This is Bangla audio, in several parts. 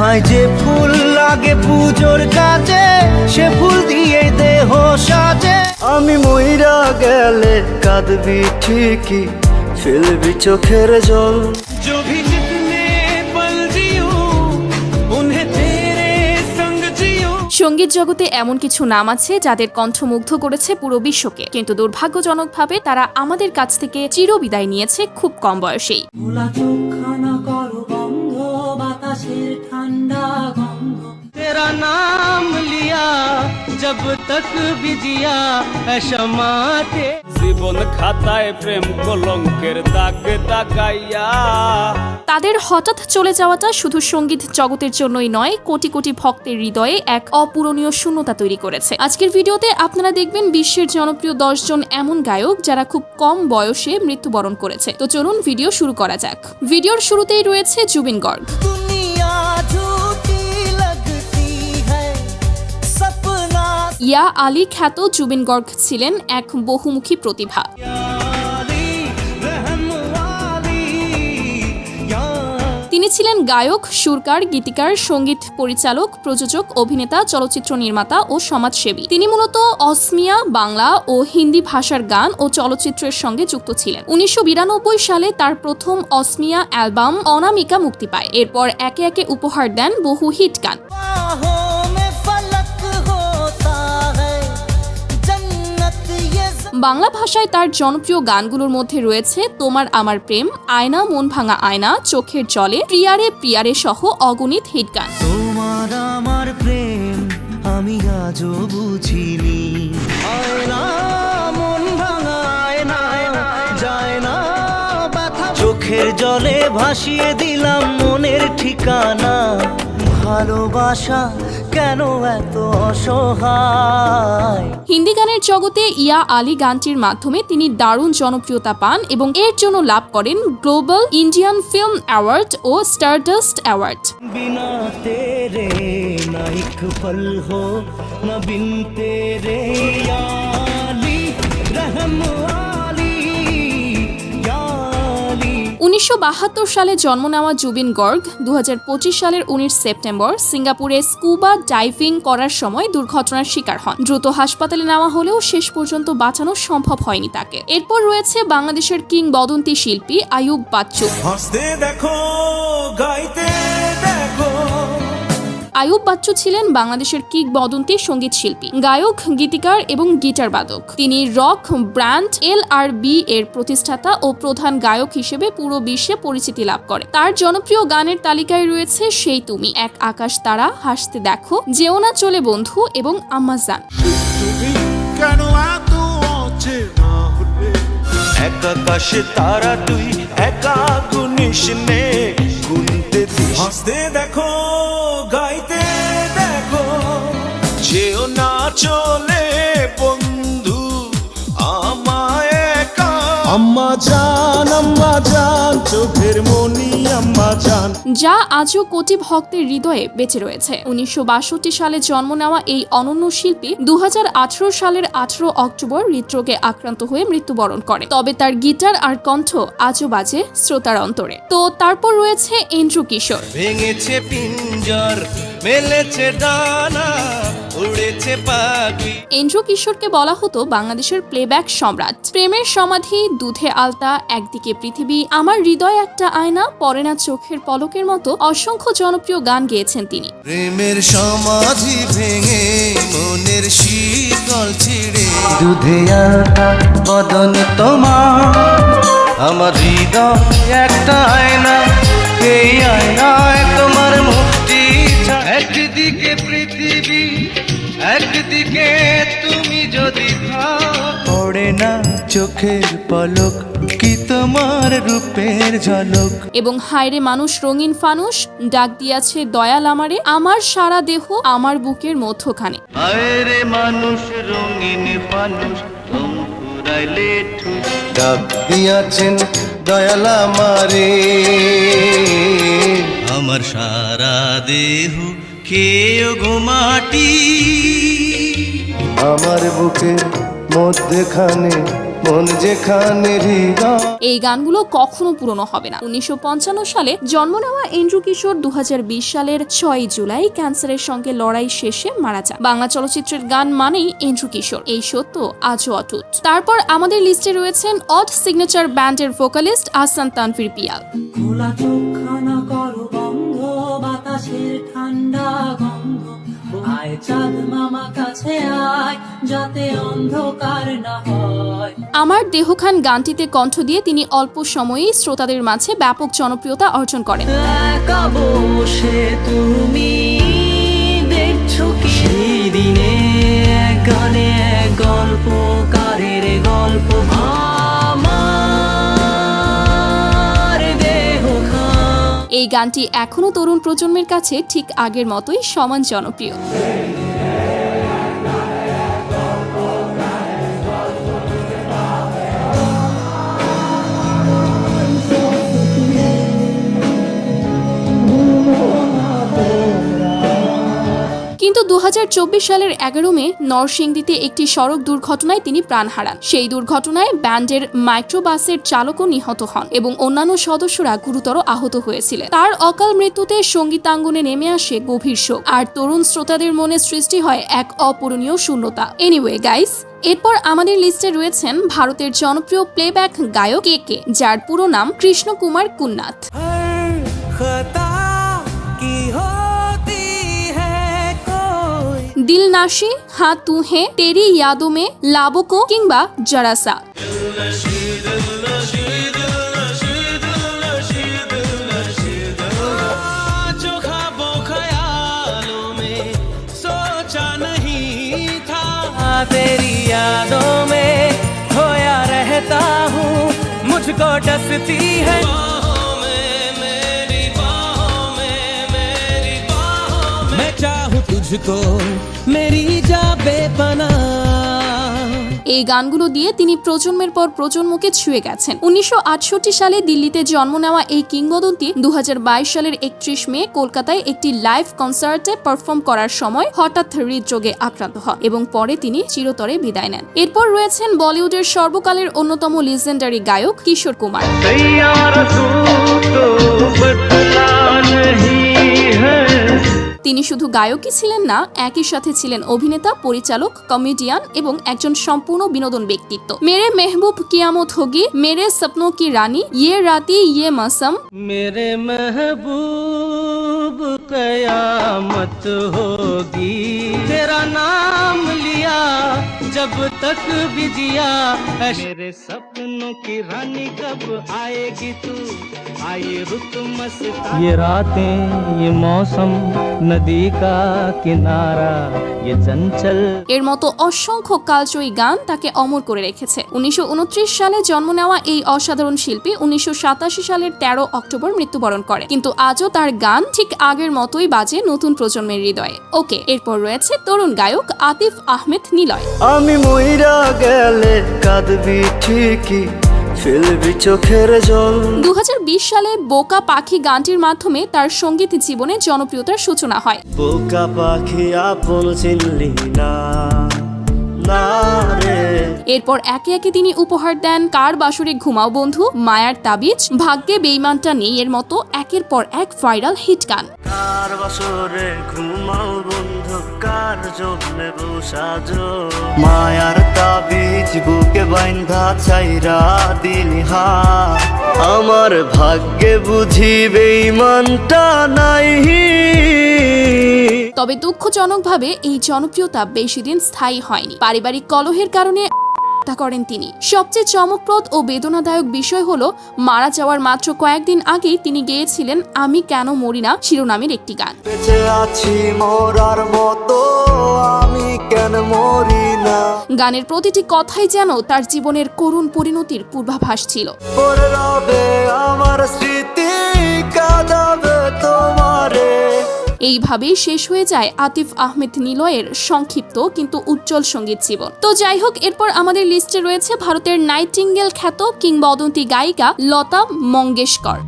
হয় যে ফুল লাগে পুজোর কাজে সে ফুল দিয়ে দেহ সাজে। আমি মইরা গেলে কাঁদবি ঠিকই ফেলবি চোখের জল। সংগীত জগতে এমন কিছু নাম আছে যাদের কণ্ঠ মুগ্ধ করেছে পুরো বিশ্বকে। কিন্তু দুর্ভাগ্যজনকভাবে তারা আমাদের কাছ থেকে চিরবিদায় নিয়েছে খুব কম বয়সেই। বাতাসের ঠান্ডা গন্ধ তেরা নাম লিয়া জব তক বিজিয়া জীবন খাতায় প্রেম কলঙ্কের দাগ দাগাইয়া তাদের হঠাৎ চলে যাওয়াটা শুধু সংগীত জগতের জন্যই নয় কোটি কোটি ভক্তের হৃদয়ে এক অপূরণীয় শূন্যতা তৈরি করেছে। আজকের ভিডিওতে আপনারা দেখবেন বিশ্বের জনপ্রিয় দশজন এমন গায়ক যারা খুব কম বয়সে মৃত্যুবরণ করেছে। তো চলুন ভিডিও শুরু করা যাক। ভিডিওর শুরুতেই রয়েছে জুবিন গর্গ। ইয়া আলী খ্যাত জুবিন গর্গ ছিলেন এক বহুমুখী প্রতিভা। তিনি ছিলেন গায়ক, সুরকার, গীতিকার, সংগীত পরিচালক, প্রযোজক, অভিনেতা, চলচ্চিত্র নির্মাতা ও সমাজসেবী। তিনি মূলত অসমিয়া, বাংলা ও হিন্দি ভাষার গান ও চলচ্চিত্রের সঙ্গে যুক্ত ছিলেন। উনিশশো বিরানব্বই সালে তার প্রথম অসমিয়া অ্যালবাম অনামিকা মুক্তি পায়। এরপর একে একে উপহার দেন বহু হিট গান। বাংলা ভাষায় তার জনপ্রিয় গানগুলোর মধ্যে রয়েছে তোমার আমার প্রেম, আয়না, মন ভাঙা আয়না, চোখের জলে, প্রিয়ারে প্রিয়ারে সহ অগণিত হিট গান। তোমার আমার প্রেম, আমি আজও বুঝিনি। মন ভাঙা চোখের জলে ভাসিয়ে দিলাম মনের ঠিকানা। ভালোবাসা কেন এত অসহায়? হিন্দি গানের জগতে ইয়া আলী গানটির মাধ্যমে তিনি দারুণ জনপ্রিয়তা পান এবং এর জন্য লাভ করেন গ্লোবাল ইন্ডিয়ান ফিল্ম অ্যাওয়ার্ড ও স্টারডাস্ট অ্যাওয়ার্ড। বিনা তেরে না হো না বিন তেরে ইয়া উনিশশো সালে জন্ম নেওয়া জুবিন গর্গ দু হাজার পঁচিশ সালের উনিশ সেপ্টেম্বর সিঙ্গাপুরে স্কুবা ডাইভিং করার সময় দুর্ঘটনার শিকার হন। দ্রুত হাসপাতালে নেওয়া হলেও শেষ পর্যন্ত বাঁচানো সম্ভব হয়নি তাকে। এরপর রয়েছে বাংলাদেশের কিংবদন্তি শিল্পী আয়ুব বাচ্চু। দেখো, গাইতে আয়ুব বাচ্চু ছিলেন বাংলাদেশের কিংবদন্তি সংগীত শিল্পী গায়ক গীতিকার এবং গিটার বাদক। তিনি rock brand L R B এর প্রতিষ্ঠাতা ও প্রধান গায়ক হিসেবে পুরো বিশ্বে পরিচিতি লাভ করে। তার জনপ্রিয় গানের তালিকায় রয়েছে সেই তুমি এক আকাশ তারা হাসতে দেখো যেও না চলে বন্ধু এবং আমাজান এক আকাশে তারা তুই একা গুনিস নে গুনতে হাসতে দেখো চলে বন্ধু আমায় একা। আম্মা জান আম্মা জান চোখের মনি আম্মা জান। যা আজও কোটি ভক্তের হৃদয়ে বেঁচে রয়েছে। উনিশশো বাষট্টি সালে জন্ম নেওয়া এই অনন্য শিল্পী দু হাজার আঠারো সালের আঠারো অক্টোবর হৃদরোগে আক্রান্ত হয়ে মৃত্যুবরণ করে। তবে তার গিটার আর কণ্ঠ আজও বাজে শ্রোতার অন্তরে। তো তারপর রয়েছে এন্ড্রু কিশোর ভেঙেছে পিঞ্জর মেলেছে ডানা উড়েছে পাখি এন্ড্রু কিশোরকে বলা হতো বাংলাদেশের প্লেব্যাক সম্রাট। প্রেমের সমাধি দুধে আলতা একদিকে পৃথিবী আমার হৃদয় একটা আয়না পরে না চোখের পলকের মতো অসংখ্য জনপ্রিয় গান গেয়েছেন তিনি। প্রেমের সমাধি ভেঙে মনের শীতল ছিড়ে। দুধে আলতা বদন তোমার আমার হৃদয় একটা আয়না এই আয়নায় একদিকে তুমি যদি পড়ে না চোখের পলক কি তোমার রূপের ঝলক? এবং হায়রে মানুষ রঙিন ফানুষ ডাক দিয়াছে দয়াল আমারে আমার সারা দেহ আমার বুকের মধ্যখানে। আরে মানুষ রঙিন মানুষ রং ফুরাইলে ডাক দিয়াছেন দয়ালা মারে আমার সারা দেহ খেয়ে ঘুমাটি আমার বুকের মধ্যেখানে মন যেখানে এই গানগুলো কখনো পুরনো হবে না। উনিশশো পঞ্চান্ন সালে জন্ম নেওয়া এন্ড্রু কিশোর দু সালের ছয় জুলাই ক্যান্সারের সঙ্গে লড়াই শেষে মারা যান। বাংলা চলচ্চিত্রের গান মানেই এন্ড্রু কিশোর। এই সত্য আজও অটুট। তারপর আমাদের লিস্টে রয়েছেন অড সিগনেচার ব্যান্ডের ভোকালিস্ট আসান তানভীর পিয়াল। বাতাসের ঠান্ডা গন্ধ। আয় চাঁদ মামা কাছে আয় যাতে অন্ধকার না হয়। আমার দেহখান গানটিতে কণ্ঠ দিয়ে তিনি অল্প সময়েই শ্রোতাদের মাঝে ব্যাপক জনপ্রিয়তা অর্জন করেন। বসে তুমি দেখছ কি? দিনে এক গানে এক গল্পকারের গল্প আমার এই গানটি এখনও তরুণ প্রজন্মের কাছে ঠিক আগের মতোই সমান জনপ্রিয়। দু হাজার চব্বিশ সালের এগারো মে নরসিংদীতে একটি সড়ক দুর্ঘটনায় তিনি প্রাণ হারান। সেই দুর্ঘটনায় ব্যান্ডের মাইক্রোবাসের চালকও নিহত হন এবং অন্যান্য সদস্যরা গুরুতর আহত হয়েছিলেন। তার অকাল মৃত্যুতে সঙ্গীতাঙ্গনে নেমে আসে গভীর শোক আর তরুণ শ্রোতাদের মনে সৃষ্টি হয় এক অপূরণীয় শূন্যতা। এনিওয়ে গাইস এরপর আমাদের লিস্টে রয়েছেন ভারতের জনপ্রিয় প্লেব্যাক গায়ক কে কে, যার পুরো নাম কৃষ্ণ কুমার কুন্নাথ দিল নাশি হা তু হে তেরি ইয়াদো মে লাবকো কিংবা জরাসা जो ख्वाबो ख्यालों में सोचा नहीं था तेरी यादों में खोया रहता हूँ मुझको डसती है মুঝকো মেরি যাবে পানা। এই গানগুলো দিয়ে তিনি প্রজন্মের পর প্রজন্মকে ছুঁয়ে গেছেন। উনিশশো আটষট্টি সালে দিল্লিতে জন্ম নেওয়া এই কিংবদন্তি দু হাজার বাইশ সালের একত্রিশ মে কলকাতায় একটি লাইভ কনসার্টে পারফর্ম করার সময় হঠাৎ হৃদযোগে আক্রান্ত হন এবং পরে তিনি চিরতরে বিদায় নেন। এরপর রয়েছেন বলিউডের সর্বকালের অন্যতম লিজেন্ডারি গায়ক কিশোর কুমার। তিনি শুধু গায়কই ছিলেন না, একই সাথে ছিলেন অভিনেতা, পরিচালক, কমেডিয়ান এবং একজন সম্পূর্ণ বিনোদন ব্যক্তিত্ব। মেরে মেহবুব কিয়ামত হোগি, মেরে স্বপ্ন কি রানী ইয়ে রাতি ইয়ে মাসম। মেরে মেহবুব কিয়ামত হোগি তেরা নাম जब तक भी जिया ऐ मेरे सपनों की रानी कब आएगी तू आए रुत मस्ता ये रातें ये मौसम नदी का किनारा ये चंचल এর মতো অসংখ্য কালজয়ী গান তাকে অমর করে রেখেছে উনিশশো সালে জন্ম নেওয়া এই অসাধারণ শিল্পী উনিশশো সালের তেরো অক্টোবর মৃত্যুবরণ করে কিন্তু আজও তার গান ঠিক আগের মতোই বাজে নতুন প্রজন্মের হৃদয়ে ওকে এরপর রয়েছে তরুণ গায়ক আতিফ আহমেদ নিলয় আমি মইরা গেলে কাঁদবি ঠিকই ফেলবি চোখের জল। দু হাজার বিশ সালে বোকা পাখি গানটির মাধ্যমে তার সংগীত জীবনে জনপ্রিয়তার সূচনা হয়। বোকা পাখি আপন চিনলি না এরপর একে একে তিনি উপহার দেন। কার বাসরে ঘুমাও বন্ধু? মায়ার তাবিজ? ভাগ্যে বেইমানটা নেই এর মতো একের পর এক ভাইরাল হিট গান। কার বাসরে ঘুমাও বন্ধু? কার জন্যে বসাজো মায়ার তাবিজ বুকে বাইন্ধা চাইরা দিলি হা। আমার ভাগ্যে বুঝি বেইমানটা নাই তবে দুঃখজনকভাবে এই জনপ্রিয়তা বেশি দিন স্থায়ী হয়নি। পারিবারিক কলহের কারণে হত্যা করেন তিনি। সবচেয়ে চমকপ্রদ ও বেদনাদায়ক বিষয় হলো মারা যাওয়ার মাত্র কয়েকদিন আগেই তিনি গেয়েছিলেন আমি কেন মরি না? শিরোনামের একটি গান। আছি মরার মতো আমি কেন মরি না? গানের প্রতিটি কথাই যেন তার জীবনের করুণ পরিণতির পূর্বাভাস ছিল। আমার স্মৃতি কাঁদাবে এইভাবেই শেষ হয়ে যায় আতিফ আহমেদ নিলয়ের সংক্ষিপ্ত কিন্তু উজ্জ্বল সংগীত জীবন। তো যাই হোক, এরপর আমাদের লিস্টে রয়েছে ভারতের নাইটিঙ্গেল খ্যাত কিংবদন্তি গায়িকা লতা মঙ্গেশকর।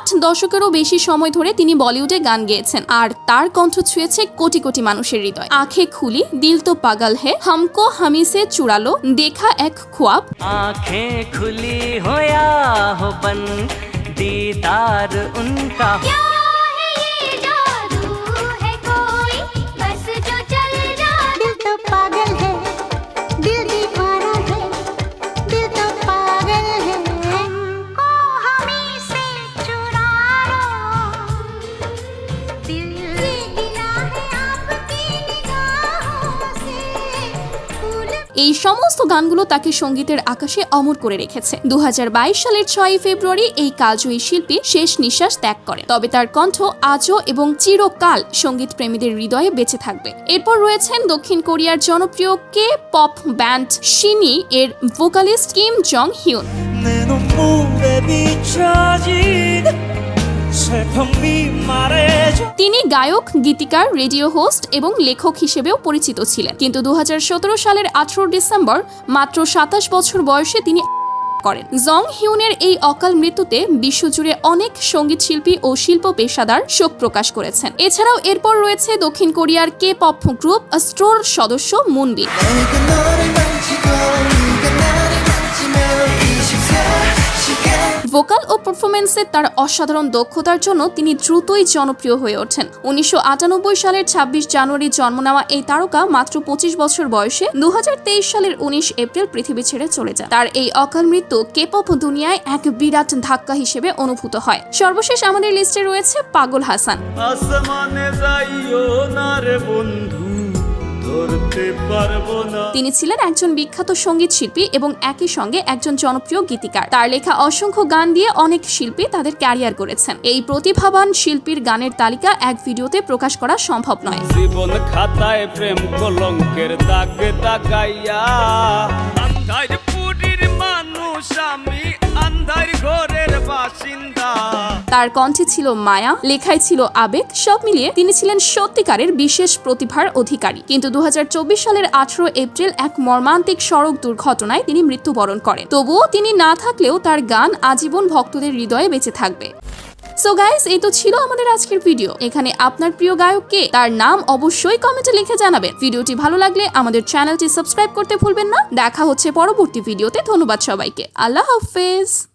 আট দশকেরও বেশি সময় ধরে তিনি বলিউডে গান গেয়েছেন আর তার কণ্ঠ ছুঁয়েছে কোটি কোটি মানুষের হৃদয় আঁখে খুলি দিল তো পাগল হে হামকো হামিসে চুড়ালো দেখা এক খুয়াব आंखें खुली हो या हो बंद दीदार उनका সমস্ত গানগুলো তাকে সঙ্গীতের আকাশে অমর করে রেখেছে। দু হাজার বাইশ সালের ছয়ই ফেব্রুয়ারি এই কালজয়ী শিল্পী শেষ নিঃশ্বাস ত্যাগ করে। তবে তার কণ্ঠ আজও এবং চিরকাল সংগীত প্রেমীদের হৃদয়ে বেঁচে থাকবে। এরপর রয়েছেন দক্ষিণ কোরিয়ার জনপ্রিয় কে পপ ব্যান্ড শিনি এর ভোকালিস্ট কিম জং হিউন তিনি গায়ক গীতিকার রেডিও হোস্ট এবং লেখক হিসেবেও পরিচিত ছিলেন। কিন্তু দু হাজার সতেরো সালের আঠারো ডিসেম্বর মাত্র সাতাশ বছর বয়সে তিনি করেন। জং হিউনের এই অকাল মৃত্যুতে বিশ্বজুড়ে অনেক সংগীত শিল্পী ও শিল্প পেশাদার শোক প্রকাশ করেছেন। এছাড়াও এরপর রয়েছে দক্ষিণ কোরিয়ার কে পপ গ্রুপ স্টোর সদস্য মুনবি ভোকাল ও পারফরমেন্সে তার অসাধারণ দক্ষতার জন্য তিনি দ্রুতই জনপ্রিয় হয়ে ওঠেন। উনিশশো আটানব্বই সালের ২৬ জানুয়ারি জন্ম নেওয়া এই তারকা মাত্র পঁচিশ বছর বয়সে দু হাজার তেইশ সালের উনিশ এপ্রিল পৃথিবী ছেড়ে চলে যান তার এই অকাল মৃত্যু কেপপ দুনিয়ায় এক বিরাট ধাক্কা হিসেবে অনুভূত হয়। সর্বশেষ আমাদের লিস্টে রয়েছে পাগল হাসান। বন্ধু তিনি ছিলেন একজন বিখ্যাত সংগীত শিল্পী এবং একই সঙ্গে একজন জনপ্রিয় গীতিকার। তার লেখা অসংখ্য গান দিয়ে অনেক শিল্পী তাদের ক্যারিয়ার করেছেন। এই প্রতিভাবান শিল্পীর গানের তালিকা এক ভিডিওতে প্রকাশ করা সম্ভব নয়। জীবন খাতায় প্রেম কলঙ্কের দাগ দাগাইয়া আন্ধার পুরীর মানুষ আমি আন্ধার বাসিন্দা তার কণ্ঠে ছিল মায়া, লেখায় ছিল আবেগ, সব মিলিয়ে তিনি ছিলেন সত্যিকারের বিশেষ প্রতিভার অধিকারী। কিন্তু দুহাজার চব্বিশ সালের আঠারো এপ্রিল এক মর্মান্তিক সড়ক দুর্ঘটনায় তিনি মৃত্যুবরণ করেন। তবুও তিনি না থাকলেও তার গান আজীবন ভক্তদের হৃদয়ে বেঁচে থাকবে। সো গাইস এই তো ছিল আমাদের আজকের ভিডিও। এখানে আপনার প্রিয় গায়ক কে, তার নাম অবশ্যই কমেন্টে লিখে জানাবেন। ভিডিওটি ভালো লাগলে আমাদের চ্যানেলটি সাবস্ক্রাইব করতে ভুলবেন না। দেখা হচ্ছে পরবর্তী ভিডিওতে। ধন্যবাদ সবাইকে। আল্লাহ হাফেজ।